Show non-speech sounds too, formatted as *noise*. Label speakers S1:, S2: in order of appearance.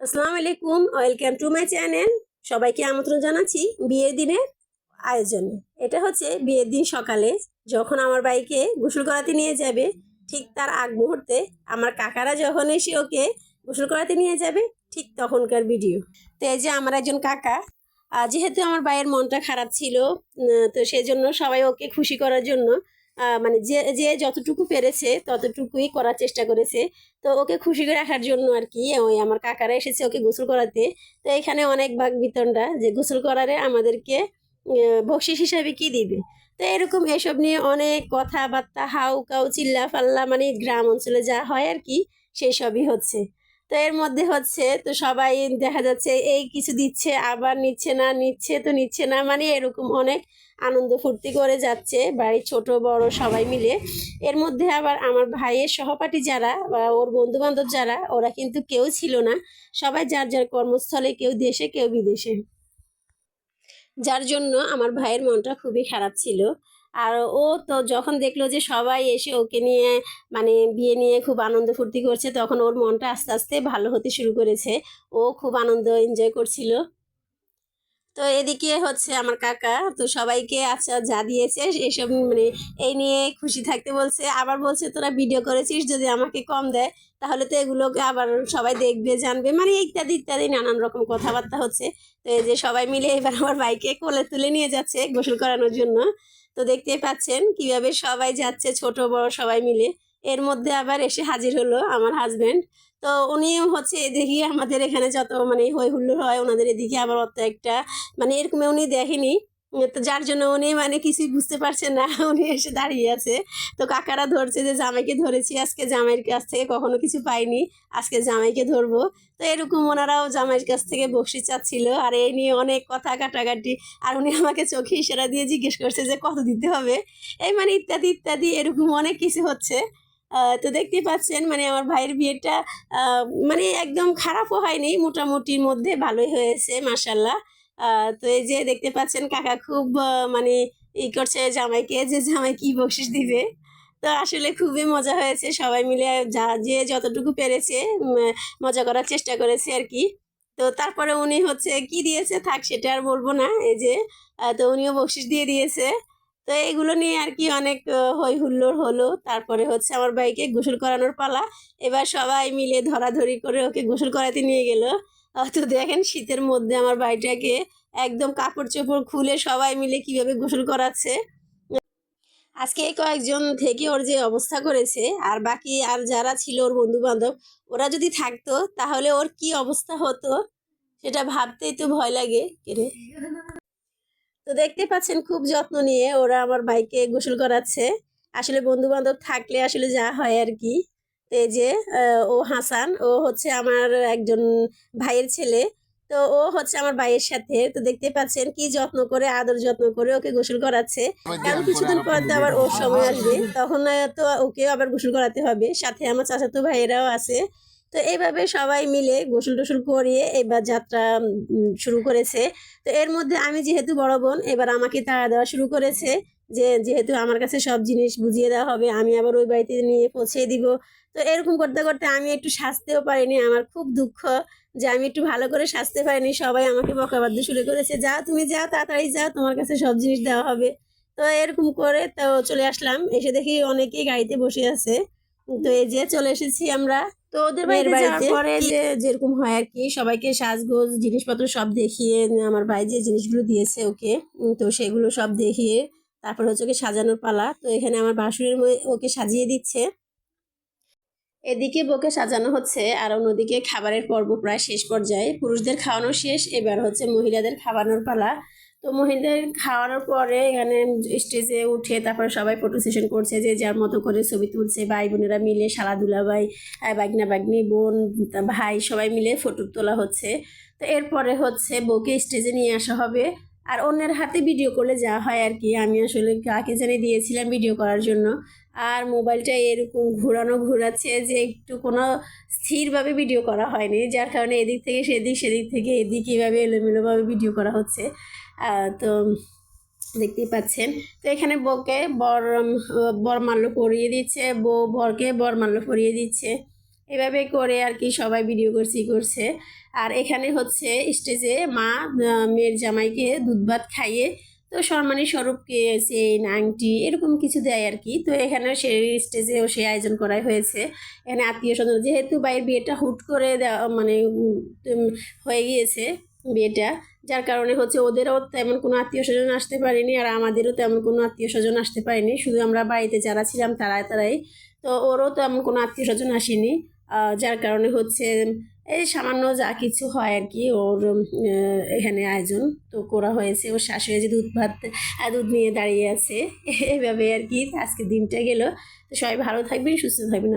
S1: আসসালামু আলাইকুম welcome to my channel সবাইকে আমন্ত্রণ জানাচ্ছি বিয়ের দিনের আয়োজনে। এটা হচ্ছে বিয়ের দিন সকালে। যখন আমার বাইকে গোসল করাতে নিয়ে যাবে, ঠিক তার আগ মুহূর্তে আমার কাকারা যখন এসে ওকে গোসল করাতে নিয়ে যাবে, ঠিক তখনকার ভিডিও। তো এই যে আমার একজন কাকা যেহেতু আমার ভাইয়ের মনটা খারাপ ছিল তো সেই জন্য সবাই ওকে খুশি করার জন্য মানে যে যে যতটুকু পেরেছে ততটুকুই করার চেষ্টা করেছে। তো ওকে খুশি করে রাখার জন্য আর কি, ওই আমার কাকারা এসেছে ওকে গোসল করাতে। তো এখানে অনেক বাঘ বিতনরা যে গোসল করারে আমাদেরকে বকশিস হিসাবে কি দিবে? তো এরকম এসব নিয়ে অনেক কথাবার্তা হাউ কাউ চিল্লা ফাল্লা মানে গ্রাম অঞ্চলে যা হয় আর কি সেই সবই হচ্ছে। তো এর মধ্যে হচ্ছে, তো সবাই দেখা যাচ্ছে, এই কিছু দিচ্ছে, আবার নিচ্ছে না, নিচ্ছে তো নিচ্ছে না মানে এরকম অনেক আনন্দ ফুর্তি করে যাচ্ছে, বাড়ির ছোট, বড় সবাই মিলে। এর মধ্যে আবার আমার ভাইয়ের সহপাঠী যারা, বা ওর বন্ধু বান্ধব যারা, ওরা কিন্তু কেউ ছিল না। সবাই যার যার কর্মস্থলে, কেউ দেশে, কেউ বিদেশে। যার জন্য আমার ভাইয়ের মনটা খুবই খারাপ ছিল। আর ও তো যখন দেখল যে সবাই এসে ওকে নিয়ে মানে বিয়ে নিয়ে খুব আনন্দ ফুর্তি করছে, তখন ওর মনটা আস্তে আস্তে ভালো হতে শুরু করেছে। ও খুব আনন্দ এনজয় করছিল। তো এদিকে হচ্ছে আমার কাকা, তো সবাইকে আচ্ছা যা দিয়েছে এসব মানে এই নিয়ে খুশি থাকতে বলছে। আবার বলছে, তোরা ভিডিও করেছিস যদি আমাকে কম দেয়, তাহলে তো এগুলোকে আবার সবাই দেখবে, জানবে। মানে ইত্যাদি ইত্যাদি নানান রকম কথাবার্তা হচ্ছে। তো এই যে সবাই মিলে এবার আমার বাইকে কোলে তুলে নিয়ে যাচ্ছে গোসল করানোর জন্য। তো দেখতেই পাচ্ছেন কীভাবে সবাই যাচ্ছে, ছোট, বড় সবাই মিলে। এর মধ্যে আবার এসে হাজির হলো আমার হাজবেন্ড তো উনি হচ্ছে এদিকে আমাদের এখানে যত মানে হই হুল্লোড় হয়, ওনাদের এদিকে আবার অত একটা মানে এরকম উনি দেখেনি। তো যার জন্য উনি মানে কিছুই বুঝতে পারছেন না, *laughs* উনি এসে দাঁড়িয়ে আছে। তো কাকারা ধরছে যে, জামাইকে ধরেছি, আজকে জামাইয়ের কাছ থেকে কখনো কিছু পাইনি, আজকে জামাইকে ধরবো। তো এরকম ওনারাও জামাইয়ের কাছ থেকে বকশি চাচ্ছিল, আর এই নিয়ে অনেক কথা কাটাকাটি। আর উনি আমাকে চোখে ইশারা দিয়ে জিজ্ঞেস করছে যে, কত দিতে হবে? এই মানে ইত্যাদি ইত্যাদি, এরকম অনেক কিছু হচ্ছে। তো দেখতে পাচ্ছেন মানে আমার ভাইয়ের বিয়েটা মানে একদম খারাপও হয়নি, মোটামুটির মধ্যে ভালোই হয়েছে মাসাল্লাহ তো এই যে দেখতে পাচ্ছেন, কাকা খুব মানে ই করছে, জামাইকে যে জামাই কি বকশিস দিবে। তো আসলে খুবই মজা হয়েছে, সবাই মিলে যা, যে যতটুকু পেরেছে মজা করার চেষ্টা করেছে আর কি। তো তারপরে উনি হচ্ছে, কি দিয়েছে থাক, সেটা আর বলব না, এই যে তো উনিও বকশিস দিয়ে দিয়েছে। তো এগুলো নিয়ে আর কি অনেক হই হুল্লোড় হলো। তারপরে হচ্ছে আমার ভাইকে গোসল করানোর পালা। এবার সবাই মিলে ধরাধরি করে ওকে গোসল করাতে নিয়ে গেল। তো দেখেন শীতের মধ্যে আমার ভাইটাকে একদম কাপড় চোপড় খুলে সবাই মিলে কীভাবে গোসল করাচ্ছে। আজকে এই কয়েকজন থেকে ওর যে অবস্থা করেছে, আর বাকি আর যারা ছিল ওর বন্ধু বান্ধব ওরা যদি থাকতো, তাহলে ওর কি অবস্থা হতো? সেটা ভাবতেই তো ভয় লাগে। কেরে তো দেখতে পাচ্ছেন খুব যত্ন নিয়ে ওরা আমার ভাইকে গোসল করাচ্ছে। আসলে বন্ধু বান্ধব থাকলে আসলে যা হয় আর কি তো এই যে ও হাসান ও হচ্ছে আমার একজন ভাইয়ের ছেলে। তো ও হচ্ছে আমার ভাইয়ের সাথে। তো দেখতে পাচ্ছেন কি যত্ন করে আদর যত্ন করে ওকে গোসল করাচ্ছে। কারণ কিছুদিন পর তো আবার ওর সময় আসবে। তখন তো ওকে আবার গোসল করাতে হবে। সাথে আমার চাচাতো ভাইয়েরাও আছে। তো এইভাবে সবাই মিলে গোসল টোসল করিয়ে এবার যাত্রা শুরু করেছে। তো এর মধ্যে আমি যেহেতু বড় বোন, এবার আমাকে তাড়া দেওয়া শুরু করেছে যে যেহেতু আমার কাছে সব জিনিস বুঝিয়ে দেওয়া হবে, আমি আবার ওই বাড়িতে নিয়ে পৌঁছে দিব। তো এরকম করতে করতে আমি একটু সাজতেও পারিনি। আমার খুব দুঃখ যে আমি একটু ভালো করে সাজতে পারিনি। সবাই আমাকে বকাবাদ্য শুরু করেছে, যাও তুমি যাও, তাড়াতাড়ি যাও, তোমার কাছে সব জিনিস দেওয়া হবে। তো এরকম করে তো চলে আসলাম। এসে দেখি অনেকেই গাড়িতে বসে আছে। তো এই যে চলে এসেছি আমরা। তো ওদের বাড়িতে যাওয়ার পরে যে যেরকম হয় আর কি সবাইকে সাজগোজ জিনিসপত্র সব দেখিয়ে আমার ভাই যে জিনিসগুলো দিয়েছে ওকে তো সেগুলো সব দেখিয়ে তারপর হচ্ছে ওকে সাজানোর পালা। তো এখানে আমার বাসুরের মেয়ে ওকে সাজিয়ে দিচ্ছে। এদিকে বউকে সাজানো হচ্ছে আর অন্যদিকে খাবারের পর্ব প্রায় শেষ পর্যায়ে। পুরুষদের খাওয়ানো শেষ এবার হচ্ছে মহিলাদের খাওয়ানোর পালা। তো মহিলাদের খাওয়ানোর পরে এখানে স্টেজে উঠে তারপরে সবাই ফটো সেশন করছে যে যার মতো করে ছবি তুলছে। ভাই বোনেরা মিলে শালা দুলাভাই বাগনা বাগনি, বোন ভাই সবাই মিলে ফটো তোলা হচ্ছে। তো এরপরে হচ্ছে বউকে স্টেজে নিয়ে আসা হবে। আর অন্যের হাতে ভিডিও করলে যা হয় আর কি। আমি আসলে কাকে জানি দিয়েছিলাম ভিডিও করার জন্য। আর মোবাইলটা এরকম ঘোরানো ঘোরাচ্ছে যে একটু কোনো স্থিরভাবে ভিডিও করা হয়নি। যার কারণে এদিক থেকে সেদিক সেদিক থেকে এদিক এভাবে এলোমেলোভাবে ভিডিও করা হচ্ছে। তো দেখতেই পাচ্ছেন। তো এখানে বউকে বর বরমাল্য পরিয়ে দিচ্ছে। বউ বরকে বরমাল্য পরিয়ে দিচ্ছে। এভাবে করে আর কি সবাই ভিডিও করছি করছে। আর এখানে হচ্ছে স্টেজে মা মেয়ের জামাইকে দুধ ভাত খাইয়ে তো সম্মানী স্বরূপকে চেন আংটি এরকম কিছু দেয় আর কি। তো এখানে সেই স্টেজেও সে আয়োজন করা হয়েছে। এখানে আত্মীয় স্বজন, যেহেতু বাইরের বিয়েটা হুট করে দেওয়া মানে হয়ে গিয়েছে বিয়েটা, যার কারণে হচ্ছে ওদেরও তেমন কোনো আত্মীয় স্বজন আসতে পারেনি আর আমাদেরও তেমন কোনো আত্মীয় স্বজন আসতে পারেনি। শুধু আমরা বাড়িতে যারা ছিলাম তারাই তারাই। তো ওরও তেমন কোনো আত্মীয় স্বজন আসেনি। যার কারণে হচ্ছে এই সামান্য যা কিছু হয় আর কি ওর এখানে আয়োজন তো করা হয়েছে। ওর শাশুড়ি যে দুধ ভাত দুধ নিয়ে দাঁড়িয়ে আছে, এভাবে আর কি আজকে দিনটা গেল। তো সবাই ভালো থাকবেন, সুস্থ থাকবেন।